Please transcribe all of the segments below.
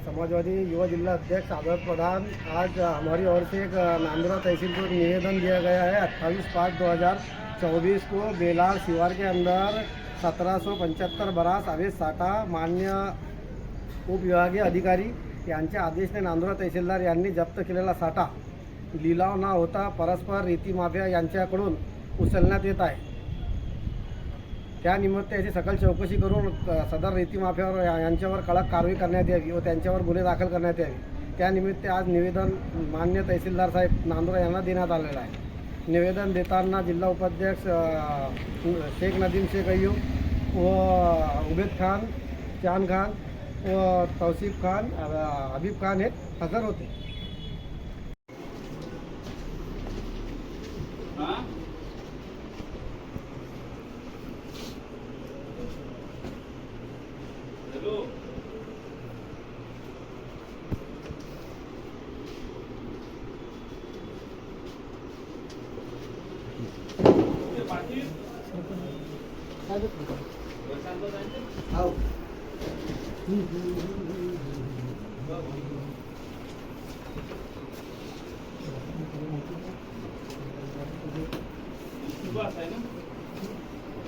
समाजवादी युवा जिला अध्यक्ष आदर प्रधान. आज हमारी ओर से एक नांदरा तहसील को निवेदन दिया गया है। अट्ठाईस पाँच दो हज़ार चौबीस को बेलार शिवार के अंदर सत्रह सौ पंच्याहत्तर बरास अवेश साठा मान्य उपविभागीय अधिकारी यांच्या आदेशने नांदुरा तहसीलदार यांनी जप्त केलेला साठा लिलाव न होता परस्पर रेती माफिया यांच्याकडून उचलण्यात येत आहे. त्यानिमित्त याची सकल चौकशी करून सदर रेतीमाफ्यावर यांच्यावर कडक कारवाई करण्यात यावी व त्यांच्यावर गुन्हे दाखल करण्यात यावे. त्यानिमित्त आज निवेदन मान्य तहसीलदार साहेब नांदुरा यांना देण्यात आलेलं आहे. निवेदन देताना जिल्हा उपाध्यक्ष शेख नदीम शेख अय्यूब व उबेद खान चान खान व तौसिफ खान हबीब खान हे हजर होते.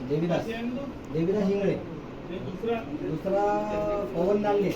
देवीदास देवीदास इंगळे दुसरा पवन नांगे